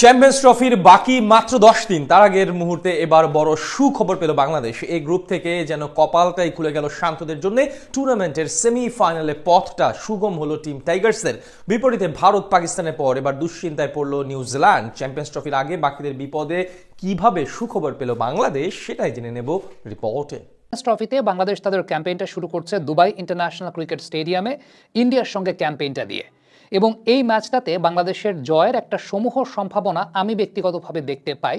Champions ট্রফির বাকি মাত্র দশ দিন, তার আগের মুহূর্তে এবার বড় সুখবর পেল বাংলাদেশ। এই গ্রুপ থেকে যেন কপালটাই খুলে গেল শান্তদের জন্য, টুর্নামেন্টের সেমিফাইনালে পথটা সুগম হলো টিম টাইগার্সের বিপরীতে ভারত পাকিস্তানের পর এবার দুশ্চিন্তায় পড়ল নিউজিল্যান্ড। চ্যাম্পিয়ন্স ট্রফির আগে বাকিদের বিপদে কীভাবে সুখবর পেল বাংলাদেশ, সেটাই জেনে নেব রিপোর্টে। ট্রফিতে বাংলাদেশ তাদের ক্যাম্পেইনটা শুরু করছে দুবাই ইন্টারন্যাশনাল ক্রিকেট স্টেডিয়ামে, ইন্ডিয়ার সঙ্গে ক্যাম্পেইনটা দিয়ে। এবং এই ম্যাচটাতে বাংলাদেশের জয়ের একটা সমূহ সম্ভাবনা আমি ব্যক্তিগতভাবে দেখতে পাই।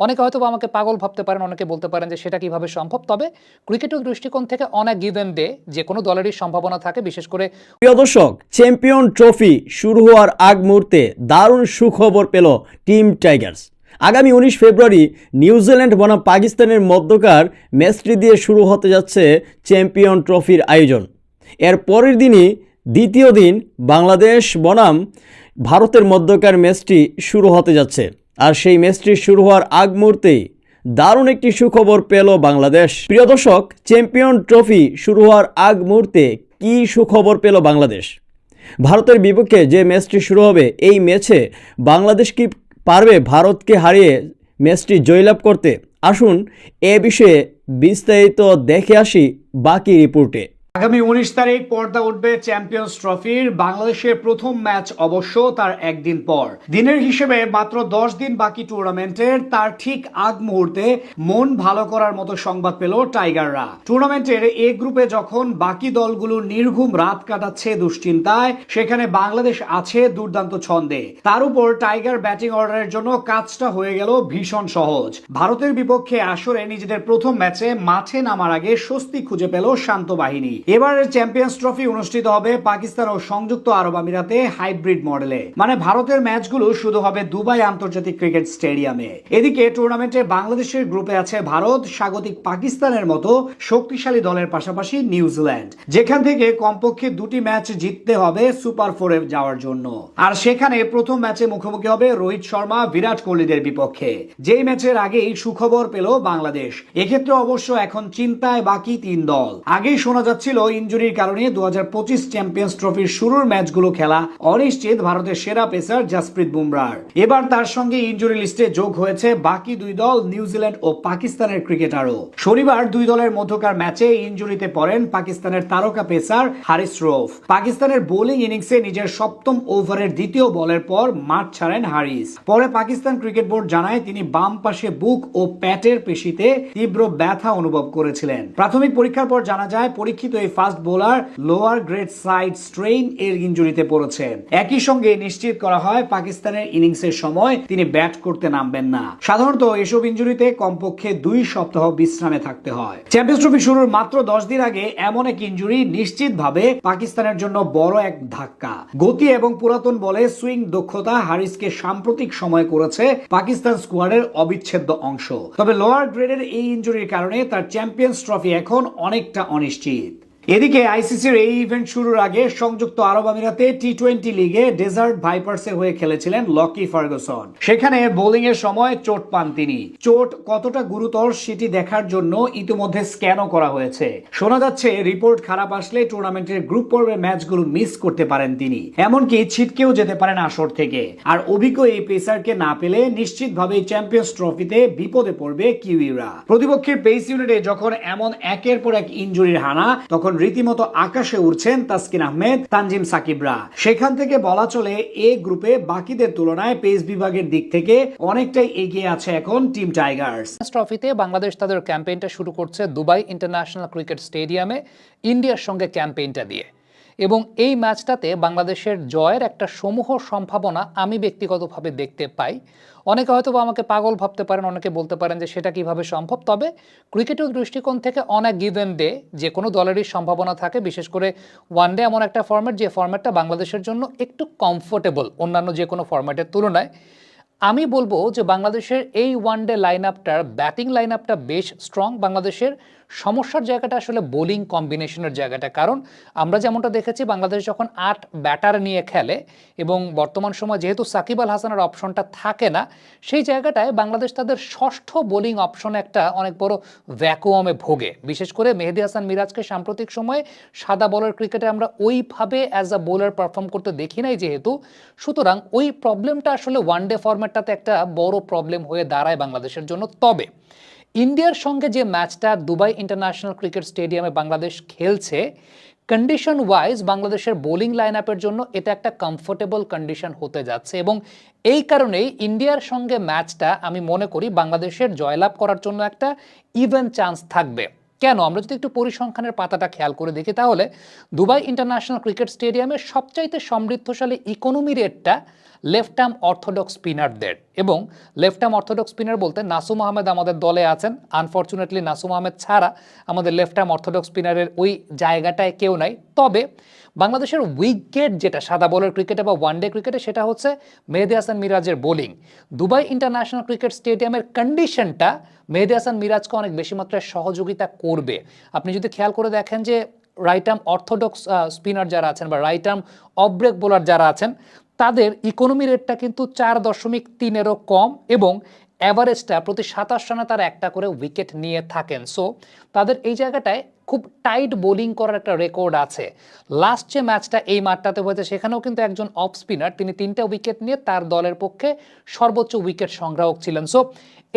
অনেকে হয়তো আমাকে পাগল ভাবতে পারেন, অনেকে বলতে পারেন যে সেটা কীভাবে সম্ভব। তবে ক্রিকেটের দৃষ্টিকোণ থেকে অনেক গিভেন ডে যে কোনো দলেরই সম্ভাবনা থাকে, বিশেষ করে প্রিয় দর্শক চ্যাম্পিয়ন ট্রফি শুরু হওয়ার আগ মুহূর্তে দারুণ সুখবর পেল টিম টাইগার্স আগামী উনিশ ফেব্রুয়ারি নিউজিল্যান্ড বনাম পাকিস্তানের মধ্যকার ম্যাচটি দিয়ে শুরু হতে যাচ্ছে চ্যাম্পিয়ন ট্রফির আয়োজন। এর পরের দিনই দ্বিতীয় দিন বাংলাদেশ বনাম ভারতের মধ্যকার ম্যাচটি শুরু হতে যাচ্ছে। আর সেই ম্যাচটি শুরু হওয়ার আগ মুহূর্তেই দারুণ একটি সুখবর পেল বাংলাদেশ। প্রিয় দর্শক, চ্যাম্পিয়ন ট্রফি শুরু হওয়ার আগ মুহূর্তে কি সুখবর পেল বাংলাদেশ? ভারতের বিপক্ষে যে ম্যাচটি শুরু হবে, এই ম্যাচে বাংলাদেশ কি পারবে ভারতকে হারিয়ে ম্যাচটি জয়লাভ করতে? আসুন এ বিষয়ে বিস্তারিত দেখে আসি বাকি রিপোর্টে। আগামী উনিশ তারিখ পর্দা উঠবে চ্যাম্পিয়ন্স ট্রফির। বাংলাদেশের প্রথম ম্যাচ অবশ্য তার একদিন পর। দিনের হিসেবে মাত্র দশ দিন বাকি টুর্নামেন্টের, তার ঠিক আগ মুহূর্তে মন ভালো করার মতো সংবাদ পেল টাইগাররা। টুর্নামেন্টের এ গ্রুপে যখন বাকি দলগুলো নির্ঘুম রাত কাটাচ্ছে দুশ্চিন্তায়, সেখানে বাংলাদেশ আছে দুর্দান্ত ছন্দে। তার উপর টাইগার ব্যাটিং অর্ডারের জন্য কাজটা হয়ে গেল ভীষণ সহজ। ভারতের বিপক্ষে আসরে নিজেদের প্রথম ম্যাচে মাঠে নামার আগে স্বস্তি খুঁজে পেল শান্ত বাহিনী। এবারের চ্যাম্পিয়ন্স ট্রফি অনুষ্ঠিত হবে পাকিস্তান ও সংযুক্ত আরব আমিরাতে হাইব্রিড মডেলে। মানে ভারতের ম্যাচগুলো শুধু হবে দুবাই আন্তর্জাতিক ক্রিকেট স্টেডিয়ামে। এদিকে টুর্নামেন্টে বাংলাদেশের গ্রুপে আছে ভারত, স্বাগতিক পাকিস্তানের মতো শক্তিশালী দলের পাশাপাশি নিউজিল্যান্ড। যেখান থেকে কমপক্ষে দুটি ম্যাচ জিততে হবে সুপার ফোরে যাওয়ার জন্য। আর সেখানে প্রথম ম্যাচে মুখোমুখি হবে রোহিত শর্মা, বিরাট কোহলিদের বিপক্ষে। যেই ম্যাচের আগেই সুখবর পেল বাংলাদেশ। এক্ষেত্রে অবশ্য এখন চিন্তায় বাকি তিন দল। আগেই শোনা যাচ্ছিল ইঞ্জুরির কারণে দু চ্যাম্পিয়ন্স ট্রফির শুরুর ম্যাচগুলো খেলা অনিশ্চিত ভারতের সেরা পেসার জাসপ্রীত বুমরার এবার তার সঙ্গে ইঞ্জুরি লিস্টে যোগ হয়েছে বাকি দুই দল, নিউজিল্যান্ড ও পাকিস্তানের ক্রিকেটারও। শনিবার দুই দলের মধ্যকার ম্যাচে ইঞ্জুরিতে পড়েন পাকিস্তানের তারকা পেসার হারিস রোফ। পাকিস্তানের বোলিং ইনিংসে নিজের সপ্তম ওভারের দ্বিতীয় বলের পর মাঠ ছাড়েন হারিস। পরে পাকিস্তান ক্রিকেট বোর্ড জানায় তিনি বাম পাশে বুক ও প্যাটের পেশিতে তীব্র ব্যথা অনুভব করেছিলেন। প্রাথমিক পরীক্ষার পর জানা যায়, পরীক্ষিত এই fast bowler lower grade side strain এর ইঞ্জুরিতে পড়েছেন একই সঙ্গে নিশ্চিত করা হয় পাকিস্তানের ইনিংসের সময় তিনি ব্যাট করতে নামবেন না। সাধারণত এসব ইঞ্জুরিতে কমপক্ষে দুই সপ্তাহ বিশ্রামে থাকতে হয়। চ্যাম্পিয়ন্স ট্রফি শুরুর মাত্র দশ দিন আগে এমন এক ইঞ্জুরি নিশ্চিতভাবে পাকিস্তানের জন্য বড় এক ধাক্কা। গতি এবং পুরাতন বলে সুইং দক্ষতা হারিসকে সাম্প্রতিক সময় করেছে পাকিস্তান স্কোয়াডের অবিচ্ছেদ্য অংশ। তবে লোয়ার গ্রেডের এই ইঞ্জুরির কারণে তার চ্যাম্পিয়ন্স ট্রফি এখন অনেকটা অনিশ্চিত। এদিকে আইসিসির এই ইভেন্ট শুরুর আগে সংযুক্ত আরব আমিরাতে টি টোয়েন্টি লিগে ডেজার্ট ভাইপার্সের হয়ে খেলেছিলেন লকি ফার্গুসন সেখানে বোলিং এর সময় চোট পান তিনি। চোট কতটা গুরুতর সেটি দেখার জন্য ইতিমধ্যে স্ক্যানও করা হয়েছে। শোনা যাচ্ছে রিপোর্ট খারাপ আসলে টুর্নামেন্টের গ্রুপ পর্বের ম্যাচগুলো মিস করতে পারেন তিনি। এমনকি ছিটকেও যেতে পারেন আসর থেকে। আর অভিজ্ঞ এই পেসারকে না পেলে নিশ্চিতভাবে চ্যাম্পিয়ন্স ট্রফিতে বিপদে পড়বে কিউইরা। প্রতিপক্ষের পেস ইউনিটে যখন এমন একের পর এক ইঞ্জুরির হানা, তখন রীতিমতো আকাশে উঠছেন তাসকিন আহমেদ, তানজিম সাকিবরা। সেখান থেকে বলা চলে, এ গ্রুপে বাকিদের তুলনায় পেস বিভাগের দিক থেকে অনেকটাই এগিয়ে আছে এখন টিম টাইগার্স। ট্রফিতে বাংলাদেশ তাদের ক্যাম্পেইনটা শুরু করছে দুবাই ইন্টারন্যাশনাল ক্রিকেট স্টেডিয়ামে, ইন্ডিয়ার সঙ্গে ক্যাম্পেইনটা দিয়ে। এবং এই ম্যাচটাতে বাংলাদেশের জয়ের একটা সমূহ সম্ভাবনা আমি ব্যক্তিগতভাবে দেখতে পাই। অনেকে হয়তো আমাকে পাগল ভাবতে পারেন, অনেকে বলতে পারেন যে সেটা কীভাবে সম্ভব। তবে ক্রিকেটের দৃষ্টিকোণ থেকে অনেক গিভেন ডে যে কোনো দলেরই সম্ভাবনা থাকে, বিশেষ করে ওয়ান ডে এমন একটা ফর্ম্যাট যে ফর্ম্যাটটা বাংলাদেশের জন্য একটু কমফোর্টেবল অন্যান্য যে কোনো ফর্ম্যাটের তুলনায়। আমি বলব যে বাংলাদেশের এই ওয়ান ডে লাইন আপটার ব্যাটিং লাইন আপটা বেশ স্ট্রং বাংলাদেশের সমস্যার জায়গাটা আসলে বোলিং কম্বিনেশনের জায়গাটা। কারণ আমরা যেমনটা দেখেছি, বাংলাদেশ যখন আট ব্যাটার নিয়ে খেলে এবং বর্তমান সময় যেহেতু সাকিব আল হাসানের অপশনটা থাকে না, সেই জায়গাটায় বাংলাদেশ তাদের ষষ্ঠ বোলিং অপশন একটা অনেক বড় ভ্যাকুয়ামে ভোগে। বিশেষ করে মেহেদি হাসান মিরাজকে সাম্প্রতিক সময়ে সাদা বলার ক্রিকেটে আমরা ওইভাবে অ্যাজ আ বোলার পারফর্ম করতে দেখি নাই যেহেতু। সুতরাং ওই প্রবলেমটা আসলে ওয়ান ডে ফরম্যাটটাতে একটা বড় প্রবলেম হয়ে দাঁড়ায় বাংলাদেশের জন্য। তবে ইন্ডিয়ার সঙ্গে যে ম্যাচটা দুবাই ইন্টারন্যাশনাল ক্রিকেট স্টেডিয়ামে বাংলাদেশ খেলছে কন্ডিশন ওয়াইজ বাংলাদেশের বোলিং লাইন আপের জন্য এটা একটা কমফোর্টেবল কন্ডিশন হতে যাচ্ছে এবং এই কারণেই ইন্ডিয়ার সঙ্গে ম্যাচটা আমি মনে করি বাংলাদেশের জয়লাভ করার জন্য একটা ইভেন চান্স থাকবে। কেন? আমরা যদি একটু পরিসংখ্যানের পাতাটা খেয়াল করে দেখি তাহলে, দুবাই ইন্টারন্যাশনাল ক্রিকেট স্টেডিয়ামে সবচাইতে সমৃদ্ধশালী ইকোনমি রেটটা লেফট আর্ম অর্থোডক্স স্পিনারদের এবং লেফট আর্ম অর্থোডক্স স্পিনার বলতে নাসুম আহমেদ আমাদের দলে আছেন। আনফর্চুনেটলি নাসুম আহমেদ ছাড়া আমাদের লেফট আর্ম অর্থোডক্স স্পিনারের ওই জায়গাটায় কেউ নাই। তবে বাংলাদেশের উইকেট যেটা, সাদা বলের ক্রিকেটে বা ওয়ানডে ক্রিকেটে, সেটা হচ্ছে মেহেদি হাসান মিরাজের বোলিং। দুবাই ইন্টারন্যাশনাল ক্রিকেট স্টেডিয়ামের কন্ডিশনটা মেহেদি হাসান মিরাজকে অনেক বেশি মাত্রায় সহযোগিতা করবে। আপনি যদি খেয়াল করে দেখেন যে রাইট আর্ম অর্থোডক্স স্পিনার যারা আছেন বা রাইট আর্ম অফব্রেক বোলার যারা আছেন, তাদের ইকোনমি রেটটা কিন্তু চার দশমিক তিনেরও কম এবং অ্যাভারেজটা প্রতি সাতাশ রানে তারা একটা করে উইকেট নিয়ে থাকেন। সো তাদের এই জায়গাটায় খুব টাইট বোলিং করার একটা রেকর্ড আছে। লাস্ট যে ম্যাচটা এই মাঠটাতে হয়েছে, সেখানেও কিন্তু একজন অফ স্পিনার তিনি তিনটা উইকেট নিয়ে তার দলের পক্ষে সর্বোচ্চ উইকেট সংগ্রাহক ছিলেন। সো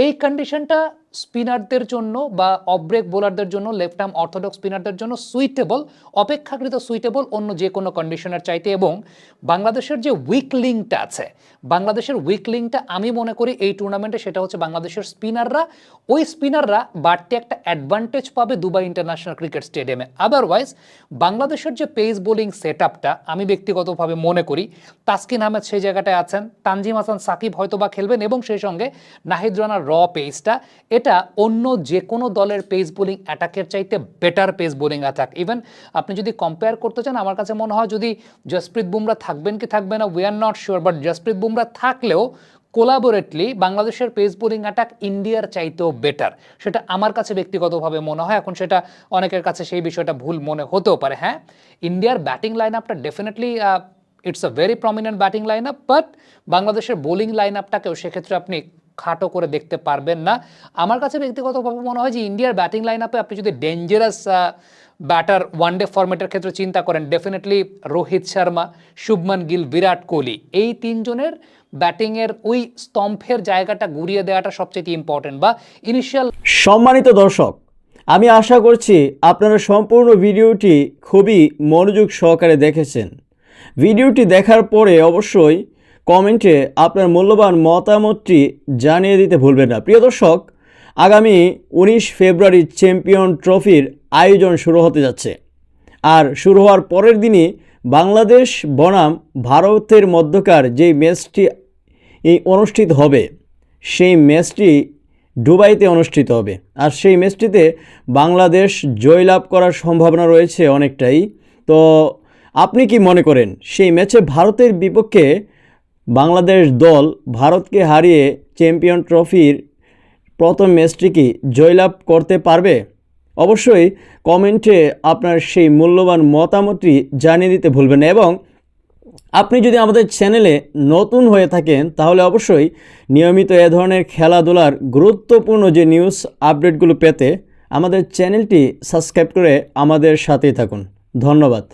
এই কন্ডিশনটা স্পিনারদের জন্য বা অফব্রেক বোলারদের জন্য লেফট আর্ম অর্থোডক্স স্পিনারদের জন্য সুইটেবল অপেক্ষাকৃত সুইটেবল অন্য যে কোনো কন্ডিশনের চাইতে। এবং বাংলাদেশের যে উইক লিঙ্কটা আছে, বাংলাদেশের উইক লিঙ্কটা আমি মনে করি এই টুর্নামেন্টে সেটা হচ্ছে বাংলাদেশের স্পিনাররা ওই স্পিনাররা বাড়তি একটা অ্যাডভান্টেজ পাবে দুবাই ইন্টারন্যাশনাল ক্রিকেট স্টেডিয়ামে। আদারওয়াইজ বাংলাদেশের যে পেস বোলিং সেট আমি ব্যক্তিগতভাবে মনে করি, তাসকিন আহমেদ সেই জায়গাটায় আছেন, তানজিম হাসান, সাকিব হয়তো বা খেলবেন এবং সেই সঙ্গে নাহিদ রানার র পেসটা এটা অন্য যে কোনো দলের পেস বোলিং অ্যাটাকের চাইতে better pace bowling attack even আপনি যদি কম্পেয়ার করতে চান, আমার কাছে মনে হয় যদি জসপ্রীত বুমরা থাকবেন কি থাকবে না we are not sure but Jasprit Bumrah থাকলেও কোলাবোরেটলি বাংলাদেশের পেস বোলিং অ্যাটাক ইন্ডিয়ার চাইতেও বেটার সেটা আমার কাছে ব্যক্তিগতভাবে মনে হয়, এখন সেটা অনেকের কাছে সেই বিষয়টা ভুল মনে হতেও পারে হ্যাঁ? ইন্ডিয়ার ব্যাটিং লাইন আপটা definitely it's a very prominent batting line up but বাংলাদেশের বোলিং লাইন আপটাকেও সেক্ষেত্রে আপনি খাটো করে দেখতে পারবেন না। আমার কাছে ব্যক্তিগতভাবে মনে হয় যে ইন্ডিয়ার ব্যাটিং লাইন আপে আপনি যদি ডেঞ্জারাস ব্যাটার ওয়ান ডে ফরম্যাটের ক্ষেত্রে চিন্তা করেন ডেফিনেটলি রোহিত শর্মা, শুভমান গিল, বিরাট কোহলি, এই তিনজনের ব্যাটিংয়ের ওই স্তম্ভের জায়গাটা ঘুরিয়ে দেওয়াটা সবচেয়ে ইম্পর্টেন্ট বা ইনিশিয়াল সম্মানিত দর্শক, আমি আশা করছি আপনারা সম্পূর্ণ ভিডিওটি খুবই মনোযোগ সহকারে দেখেছেন। ভিডিওটি দেখার পরে অবশ্যই কমেন্টে আপনার মূল্যবান মতামতটি জানিয়ে দিতে ভুলবেন না। প্রিয় দর্শক, আগামী উনিশ ফেব্রুয়ারি চ্যাম্পিয়ন ট্রফির আয়োজন শুরু হতে যাচ্ছে। আর শুরু হওয়ার পরের দিনই বাংলাদেশ বনাম ভারতের মধ্যকার যেই ম্যাচটি অনুষ্ঠিত হবে, সেই ম্যাচটি দুবাইতে অনুষ্ঠিত হবে। আর সেই ম্যাচটিতে বাংলাদেশ জয়লাভ করার সম্ভাবনা রয়েছে অনেকটাই। তো আপনি কি মনে করেন, সেই ম্যাচে ভারতের বিপক্ষে বাংলাদেশ দল ভারতকে হারিয়ে চ্যাম্পিয়ন ট্রফির প্রথম ম্যাচটি কি জয়লাভ করতে পারবে? অবশ্যই কমেন্টে আপনার সেই মূল্যবান মতামতটি জানিয়ে দিতে ভুলবেন এবং আপনি যদি আমাদের চ্যানেলে নতুন হয়ে থাকেন, তাহলে অবশ্যই নিয়মিত এ ধরনের খেলাধুলার গুরুত্বপূর্ণ যে নিউজ আপডেটগুলো পেতে আমাদের চ্যানেলটি সাবস্ক্রাইব করে আমাদের সাথেই থাকুন। ধন্যবাদ।